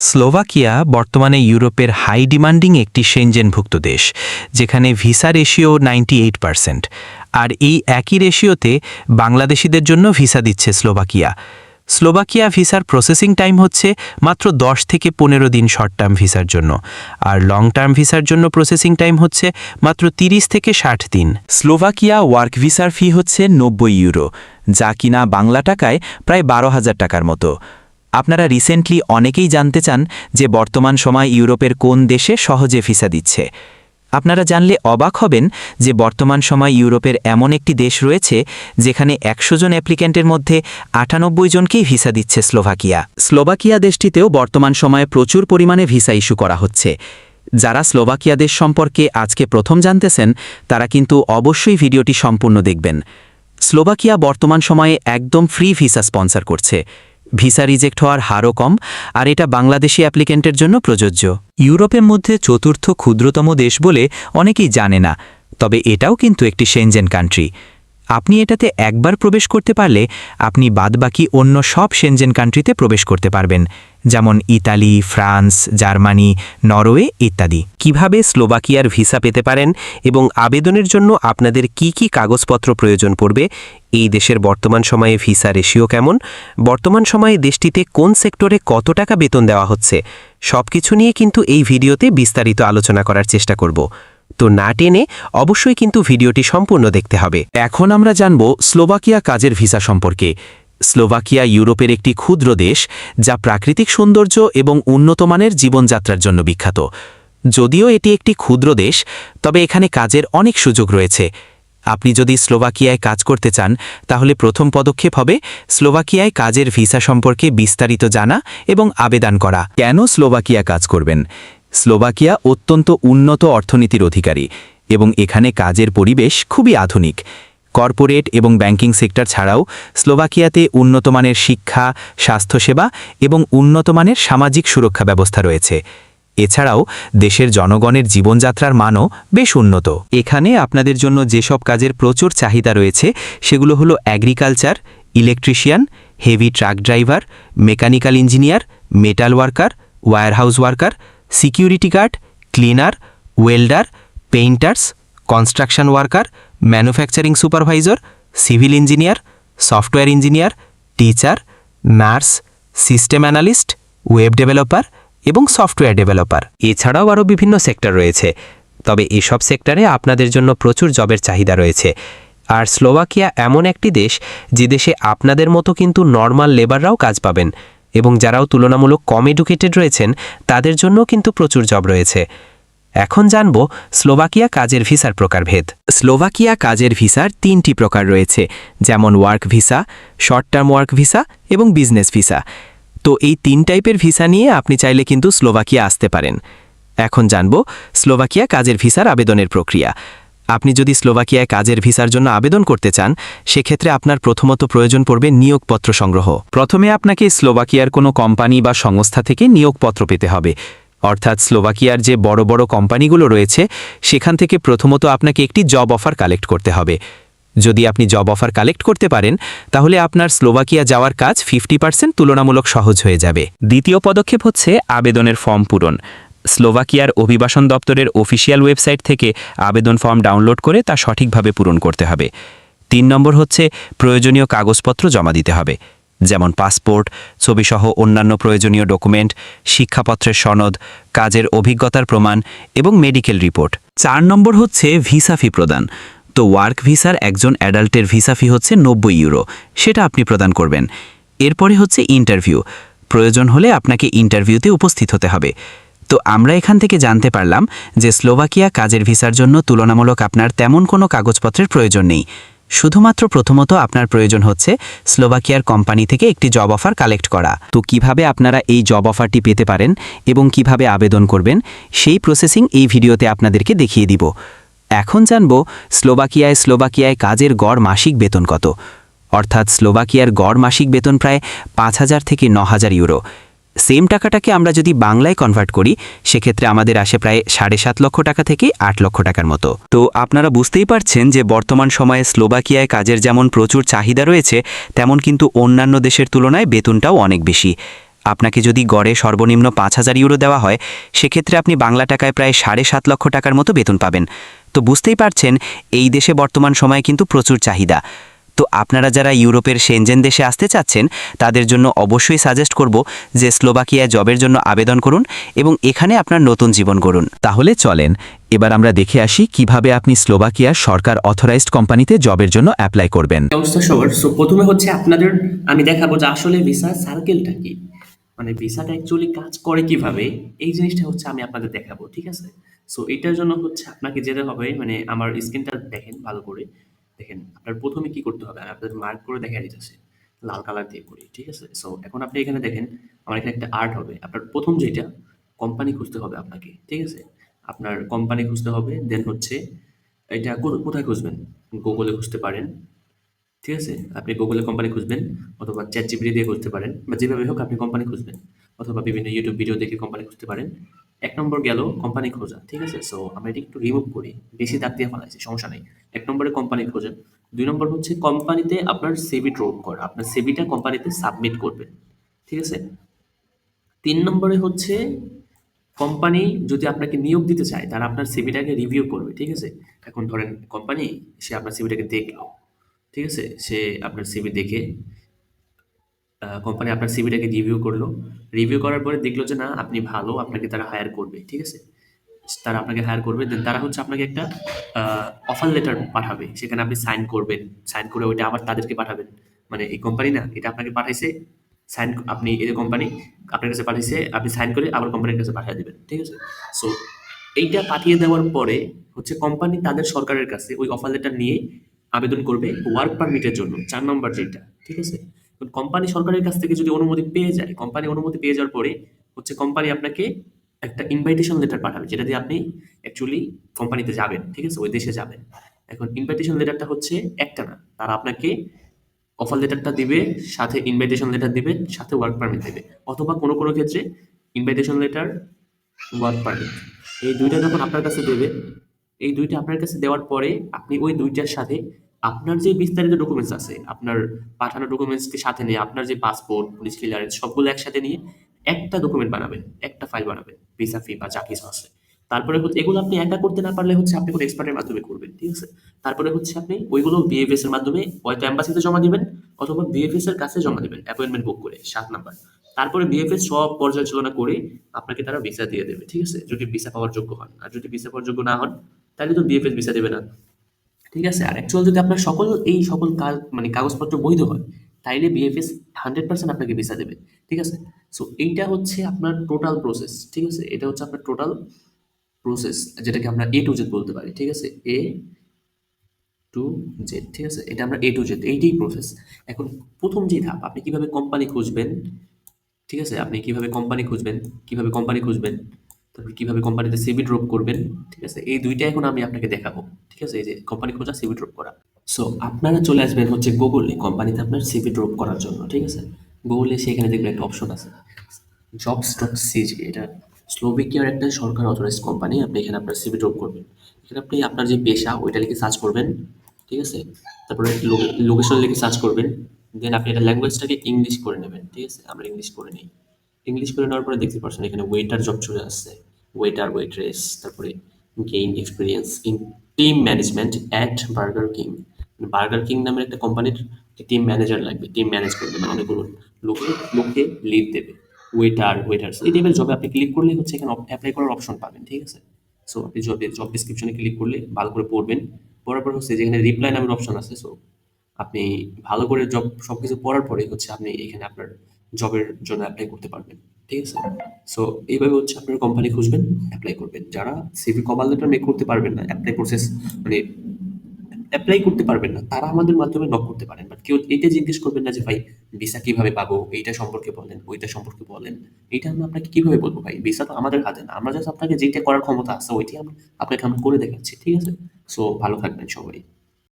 Slovakia বর্তমানে ইউরোপের high demanding একটি সেনজেনভুক্ত দেশ, যেখানে ভিসা রেশিও নাইনটি আর এই একই রেশিওতে বাংলাদেশিদের জন্য ভিসা দিচ্ছে স্লোভাকিয়া। স্লোভাকিয়া ভিসার প্রসেসিং টাইম হচ্ছে মাত্র 10 থেকে পনেরো দিন শর্ট টার্ম ভিসার জন্য, আর লং টার্ম ভিসার জন্য প্রসেসিং টাইম হচ্ছে মাত্র 30 থেকে ষাট দিন। স্লোভাকিয়া ওয়ার্ক ভিসার ফি হচ্ছে নব্বই ইউরো, যা কিনা বাংলা টাকায় প্রায় বারো হাজার টাকার মতো। আপনারা রিসেন্টলি অনেকেই জানতে চান যে বর্তমান সময় ইউরোপের কোন দেশে সহজে ভিসা দিচ্ছে। আপনারা জানলে অবাক হবেন যে বর্তমান সময় ইউরোপের এমন একটি দেশ রয়েছে যেখানে একশো জন অ্যাপ্লিক্যান্টের মধ্যে আটানব্বই জনকেই ভিসা দিচ্ছে স্লোভাকিয়া। স্লোভাকিয়া দেশটিতেও বর্তমান সময়ে প্রচুর পরিমাণে ভিসা ইস্যু করা হচ্ছে। যারা স্লোভাকিয়া দেশ সম্পর্কে আজকে প্রথম জানতেছেন, তারা কিন্তু অবশ্যই ভিডিওটি সম্পূর্ণ দেখবেন। স্লোভাকিয়া বর্তমান সময়ে একদম ফ্রি ভিসা স্পন্সর করছে। ভিসা রিজেক্ট হওয়ার হারও কম, আর এটা বাংলাদেশি অ্যাপ্লিকেন্টের জন্য প্রযোজ্য। ইউরোপের মধ্যে চতুর্থ ক্ষুদ্রতম দেশ বলে অনেকেই জানে না, তবে এটাও কিন্তু একটি সেনজেন কান্ট্রি আপনি এটাতে একবার প্রবেশ করতে পারলে আপনি বাদবাকি অন্য সব সেনজেন কান্ট্রিতে প্রবেশ করতে পারবেন, যেমন ইতালি, ফ্রান্স, জার্মানি, নরওয়ে ইত্যাদি। কীভাবে স্লোভাকিয়ার ভিসা পেতে পারেন এবং আবেদনের জন্য আপনাদের কি কি কাগজপত্র প্রয়োজন পড়বে, এই দেশের বর্তমান সময়ে ভিসা রেশিও কেমন, বর্তমান সময়ে দেশটিতে কোন সেক্টরে কত টাকা বেতন দেওয়া হচ্ছে সব কিছু নিয়ে কিন্তু এই ভিডিওতে বিস্তারিত আলোচনা করার চেষ্টা করব। তো না টেনে অবশ্যই কিন্তু ভিডিওটি সম্পূর্ণ দেখতে হবে। এখন আমরা জানব স্লোভাকিয়া কাজের ভিসা সম্পর্কে। স্লোভাকিয়া ইউরোপের একটি ক্ষুদ্র দেশ যা প্রাকৃতিক সৌন্দর্য এবং উন্নতমানের জীবনযাত্রার জন্য বিখ্যাত। যদিও এটি একটি ক্ষুদ্র দেশ, তবে এখানে কাজের অনেক সুযোগ রয়েছে। আপনি যদি স্লোভাকিয়ায় কাজ করতে চান, তাহলে প্রথম পদক্ষেপ হবে স্লোভাকিয়ায় কাজের ভিসা সম্পর্কে বিস্তারিত জানা এবং আবেদন করা। কেন স্লোভাকিয়া কাজ করবেন? স্লোভাকিয়া অত্যন্ত উন্নত অর্থনীতির অধিকারী এবং এখানে কাজের পরিবেশ খুবই আধুনিক। কর্পোরেট এবং ব্যাংকিং সেক্টর ছাড়াও স্লোভাকিয়াতে উন্নতমানের শিক্ষা, স্বাস্থ্যসেবা এবং উন্নতমানের সামাজিক সুরক্ষা ব্যবস্থা রয়েছে। এছাড়াও দেশের জনগণের জীবনযাত্রার মানও বেশ উন্নত। এখানে আপনাদের জন্য যেসব কাজের প্রচুর চাহিদা রয়েছে সেগুলো হলো agriculture electrician heavy truck driver mechanical engineer metal worker warehouse worker security guard, cleaner, welder, painters, construction worker, manufacturing supervisor, civil engineer, software engineer, teacher, nurse, system analyst, web developer এবং সফটওয়্যার ডেভেলপার। এছাড়াও আরও বিভিন্ন sector রয়েছে। তবে এসব সেক্টরে আপনাদের জন্য প্রচুর জবের চাহিদা রয়েছে। আর স্লোভাকিয়া এমন একটি দেশ যে দেশে আপনাদের মতো কিন্তু নর্মাল লেবাররাও কাজ পাবেন। এবং যারাও তুলনামূলক কম এডুকেটেড রয়েছেন, তাদের জন্য কিন্তু প্রচুর জব রয়েছে। এখন জানব স্লোভাকিয়া কাজের ভিসার প্রকারভেদ। স্লোভাকিয়া কাজের ভিসার তিনটি প্রকার রয়েছে, যেমন work visa short term work visa এবং বিজনেস ভিসা তো এই তিন টাইপের ভিসা নিয়ে আপনি চাইলে কিন্তু স্লোভাকিয়া আসতে পারেন। এখন জানব স্লোভাকিয়া কাজের ভিসার আবেদনের প্রক্রিয়া। আপনি যদি স্লোভাকিয়ায় কাজের ভিসার জন্য আবেদন করতে চান, সেক্ষেত্রে আপনার প্রথমত প্রয়োজন পড়বে নিয়োগপত্র সংগ্রহ। প্রথমে আপনাকে স্লোভাকিয়ার কোনো কোম্পানি বা সংস্থা থেকে নিয়োগপত্র পেতে হবে। অর্থাৎ স্লোভাকিয়ার যে বড় বড় কোম্পানিগুলো রয়েছে, সেখান থেকে প্রথমত আপনাকে একটি জব অফার কালেক্ট করতে হবে। যদি আপনি জব অফার কালেক্ট করতে পারেন, তাহলে আপনার স্লোভাকিয়া যাওয়ার কাজ ফিফটি পার্সেন্ট তুলনামূলক সহজ হয়ে যাবে। দ্বিতীয় পদক্ষেপ হচ্ছে আবেদনের ফর্ম পূরণ। স্লোভাকিয়ার অভিবাসন দপ্তরের অফিসিয়াল ওয়েবসাইট থেকে আবেদন ফর্ম ডাউনলোড করে তা সঠিকভাবে পূরণ করতে হবে। তিন নম্বর হচ্ছে, প্রয়োজনীয় কাগজপত্র জমা দিতে হবে, যেমন পাসপোর্ট, ছবিসহ অন্যান্য প্রয়োজনীয় ডকুমেন্ট, শিক্ষাপত্রের সনদ, কাজের অভিজ্ঞতার প্রমাণ এবং মেডিকেল রিপোর্ট। চার নম্বর হচ্ছে, ভিসা ফি প্রদান। তো ওয়ার্ক ভিসার একজন অ্যাডাল্টের ভিসা ফি হচ্ছে নব্বই ইউরো, সেটা আপনি প্রদান করবেন। এরপরে হচ্ছে ইন্টারভিউ। প্রয়োজন হলে আপনাকে ইন্টারভিউতে উপস্থিত হতে হবে। তো আমরা এখান থেকে জানতে পারলাম যে স্লোভাকিয়া কাজের ভিসার জন্য তুলনামূলক আপনার তেমন কোনো কাগজপত্রের প্রয়োজন নেই। শুধুমাত্র প্রথমত আপনার প্রয়োজন হচ্ছে স্লোভাকিয়ার কোম্পানি থেকে একটি জব অফার কালেক্ট করা। তো কীভাবে আপনারা এই জব অফারটি পেতে পারেন এবং কীভাবে আবেদন করবেন, সেই প্রসেসিং এই ভিডিওতে আপনাদেরকে দেখিয়ে দিব। এখন জানব স্লোভাকিয়ায় স্লোভাকিয়ায় কাজের গড় মাসিক বেতন কত। অর্থাৎ স্লোভাকিয়ার গড় মাসিক বেতন প্রায় পাঁচ হাজার থেকে ন হাজার ইউরো। সেম টাকাটাকে আমরা যদি বাংলায় কনভার্ট করি, সেক্ষেত্রে আমাদের আসে প্রায় সাড়ে সাত লক্ষ টাকা থেকে আট লক্ষ টাকার মতো। তো আপনারা বুঝতেই পারছেন যে বর্তমান সময়ে স্লোভাকিয়ায় কাজের যেমন প্রচুর চাহিদা রয়েছে, তেমন কিন্তু অন্যান্য দেশের তুলনায় বেতনটাও অনেক বেশি। আপনাকে যদি গড়ে সর্বনিম্ন পাঁচ হাজার ইউরো দেওয়া হয়, সেক্ষেত্রে আপনি বাংলা টাকায় প্রায় সাড়ে সাত লক্ষ টাকার মতো বেতন পাবেন। তো বুঝতেই পারছেন, এই দেশে বর্তমান সময়ে কিন্তু প্রচুর চাহিদা। তো আপনারা যারা ইউরোপের সেনজেন দেশে আসতে চাচ্ছেন তাদের জন্য অবশ্যই সাজেস্ট করব যে স্লোভাকিয়ায় জবের জন্য আবেদন করুন এবং এখানে আপনার নতুন জীবন গড়ুন। তাহলে চলেন এবার আমরা দেখে আসি কীভাবে আপনি স্লোভাকিয়ার সরকার অথরাইজড কোম্পানিতে জবের জন্য অ্যাপ্লাই করবেন। অবস্থা সবার। সো প্রথমে হচ্ছে আপনাদের আমি দেখাবো যে আসলে ভিসা সার্কেলটা কি। মানে ভিসাটা অ্যাকচুয়ালি কাজ করে কীভাবে এই জিনিসটা হচ্ছে আমি আপনাদের দেখাবো ঠিক আছে? সো এটার জন্য হচ্ছে আপনাকে যেতে হবে মানে আমার স্ক্রিনটা দেখেন ভালো করে। দেখেন আপনার প্রথমে কি করতে হবে? আমি আপনাদের মার্ক করে দেখা দিতেছে। লাল কালার দিয়ে করি, ঠিক আছে? সো এখন আপনি এখানে দেখেন, আমার এখানে একটা আর্ট হবে। আপনার প্রথম যেটা কোম্পানি খুঁজতে হবে আপনাকে, ঠিক আছে? আপনার কোম্পানি খুঁজতে হবে দেন হচ্ছে এটা কোথায় খুঁজবেন? গুগলে খুঁজতে পারেন, ঠিক আছে? আপনি গুগলে কোম্পানি খুঁজবেন, অথবা চ্যাট জিপিটি দিয়ে খুঁজতে পারেন, বা যেভাবে হোক আপনি কোম্পানি খুঁজবেন, অথবা বিভিন্ন ইউটিউব ভিডিও দেখে কোম্পানি খুঁজতে পারেন। এক নম্বর গেল কোম্পানি খোঁজা, ঠিক আছে? সো আমরা এটা একটু রিমুভ করি, বেশি দাগ দিয়ে ফেলাইছি সমস্যা নেই। এক নম্বরে কোম্পানি খোঁজেন দুই নম্বর হচ্ছে কোম্পানিতে আপনার সিভি ড্রপ করা, আপনার সিভিটা কোম্পানিতে সাবমিট করবেন ঠিক আছে? তিন নম্বরে হচ্ছে কোম্পানি যদি আপনাকে নিয়োগ দিতে চায় তারা আপনার সিভিটাকে রিভিউ করবে, ঠিক আছে? এখন ধরেন কোম্পানি সে আপনার সিভিটাকে দেখল, ঠিক আছে? সে আপনার সিভি দেখে কোম্পানি আপনার সিভিটাকে রিভিউ করল। রিভিউ করার পরে দেখল যে, না, আপনি ভালো, আপনাকে তারা হায়ার করবে। ঠিক আছে? তারা আপনাকে হায়ার করবে দেন তারা হচ্ছে আপনাকে একটা অফার লেটার পাঠাবে। সেখানে আপনি সাইন করবেন। সাইন করে ওইটা আবার তাদেরকে পাঠাবেন। মানে এই কোম্পানি না, এটা আপনাকে পাঠাইছে সাইন আপনি এই কোম্পানি আপনার কাছে পাঠিয়েছে আপনি সাইন করে আবার কোম্পানির কাছে পাঠিয়ে দেবেন। ঠিক আছে? সো এইটা পাঠিয়ে দেওয়ার পরে হচ্ছে কোম্পানি তাদের সরকারের কাছে ওই অফার লেটার নিয়ে আবেদন করবে ওয়ার্ক পারমিটের জন্য, চার নম্বর যেটা। ঠিক আছে? কোম্পানি সরকারের কাছ থেকে যদি অনুমতি পেয়ে যায় কোম্পানি অনুমতি পেয়ে যাওয়ার পরে হচ্ছে কোম্পানি আপনাকে একটা ইনভাইটেশন লেটার পাঠাবে, যেটা দিয়ে আপনি অ্যাকচুয়ালি কোম্পানিতে যাবেন, ঠিক আছে? ওই দেশে যাবেন। এখন ইনভাইটেশন লেটারটা হচ্ছে একটা না, তারা আপনাকে অফার লেটারটা দিবে, সাথে ইনভাইটেশন লেটার দিবে, সাথে ওয়ার্ক পারমিট দেবে, অথবা কোনো কোনো ক্ষেত্রে ইনভাইটেশন লেটার ওয়ার্ক পারমিট এই দুইটা যখন আপনার কাছে দেবে, এই দুইটা আপনার কাছে দেওয়ার পরে আপনি ওই দুইটার সাথে আপনার যে বিস্তারিত ডকুমেন্টস আছে, আপনার পাঠানো ডকুমেন্টসকে সাথে নিয়ে, আপনার যে পাসপোর্ট পুলিশ ক্লিয়ারেন্স সবগুলো একসাথে নিয়ে একটা ডকুমেন্ট বানাবেন, একটা ফাইল বানাবেন ভিসা ফি বা যা কিছু আছে। তারপরে হচ্ছে, এগুলো আপনি একা করতে না পারলে হচ্ছে আপনি কোনো এক্সপার্টের মাধ্যমে করবেন, ঠিক আছে? তারপরে হচ্ছে আপনি ওইগুলো বিএফএস এর মাধ্যমে হয়তো অ্যাম্বাসিতে জমা দিবেন অথবা বিএফএস এর কাছে জমা দিবেন অ্যাপয়েন্টমেন্ট বুক করে, সাত নাম্বার। তারপরে বিএফএস সব পর্যালোচনা করে আপনাকে তারা ভিসা দিয়ে দেবে, ঠিক আছে? যদি ভিসা পাওয়ার যোগ্য হন, আর যদি ভিসা পাওয়ার যোগ্য না হন, তাহলে তো বিএফএস ভিসা দেবে না। ঠিক আছে? আর অ্যাকচুয়াল যদি আপনার সকল, এই সকল কাজ মানে কাগজপত্র বৈধ হয়, তাইলে বিএফএস হান্ড্রেড পার্সেন্ট আপনাকে ভিসা দেবে, ঠিক আছে? সো এইটা হচ্ছে আপনার টোটাল প্রসেস ঠিক আছে? এটা হচ্ছে আপনার টোটাল প্রসেস যেটাকে আমরা এ টু জেড বলতে পারি, ঠিক আছে? এ টু জেড ঠিক আছে? এটা আমরা এ টু জেড এইটাই প্রসেস এখন প্রথম যে ধাপ, আপনি কীভাবে কোম্পানি খুঁজবেন, ঠিক আছে? আপনি কীভাবে কোম্পানি খুঁজবেন, কীভাবে কোম্পানি খুঁজবেন তারপর কীভাবে কোম্পানিতে সিভি ড্রপ করবেন, ঠিক আছে? এই দুইটা এখন আমি আপনাকে দেখাবো, ঠিক আছে? এই যে কোম্পানি খোঁজা সিভি ড্রপ করা। সো আপনারা চলে আসবেন হচ্ছে গুগলে কোম্পানিতে আপনার সিভি ড্রপ করার জন্য, ঠিক আছে? গুগলে সেখানে দেখবেন একটা অপশন আছে জবস ডট সিজি এটা স্লোভেকিয়ার একটা সরকার অথরাইজ কোম্পানি আপনি এখানে আপনার সিভি ড্রপ করবেন। এখানে আপনি আপনার যে পেশা, ওইটা লিখে সার্চ করবেন, ঠিক আছে? তারপরে লোকেশন লিখে সার্চ করবেন দেন আপনি এটা ল্যাঙ্গুয়েজটাকে ইংলিশ করে নেবেন, ঠিক আছে? আমরা ইংলিশ করে নিই। ইংলিশ করে নেওয়ার পরে দেখতে পাচ্ছেন এখানে ওয়েটার জব চলে আসছে। ওয়েটার ওয়েট্রেস তারপরে gain experience in team management at Burger King Burger King নামের একটা কোম্পানির টিম ম্যানেজার লাগবে টিম ম্যানেজ করবে মানে অনেকগুলো লোকে লোককে লিড দেবে। ওয়েটার ওয়েটার্স এই টাইপের জবে আপনি ক্লিক করলে হচ্ছে এখানে অ্যাপ্লাই করার অপশন পাবেন, ঠিক আছে? সো আপনি জবে জব ডিসক্রিপশনে ক্লিক করলে ভালো করে পড়বেন। পড়ার পর হচ্ছে যেখানে রিপ্লাই নামের অপশন আছে সো আপনি ভালো করে জব সব কিছু পড়ার পরে হচ্ছে আপনি এখানে আপনার জবের জন্য অ্যাপ্লাই করতে পারবেন। ঠিক আছে? সো এইভাবে হচ্ছে আপনার কোম্পানি খুঁজবেন অ্যাপ্লাই করবেন। যারা সিভি কভার লেটার মেক করতে পারবেন না অ্যাপ্লাই প্রসেস মানে অ্যাপ্লাই করতে পারবেন না, তারা আমাদের মাধ্যমে নক করতে পারেন। বাট কেউ এটা জিজ্ঞেস করবেন না যে, ভাই ভিসা কীভাবে পাবো? এইটা সম্পর্কে বলেন, ওইটা সম্পর্কে বলেন। এটা আমরা আপনাকে কীভাবে বলব, ভাই ভিসা তো আমাদের হাতে না। আমরা জাস্ট আপনাকে যেটা করার ক্ষমতা আছে, ওইটাই আমরা আপনাকে আমরা করে দেখাচ্ছি। ঠিক আছে? সো ভালো থাকবেন সবাই।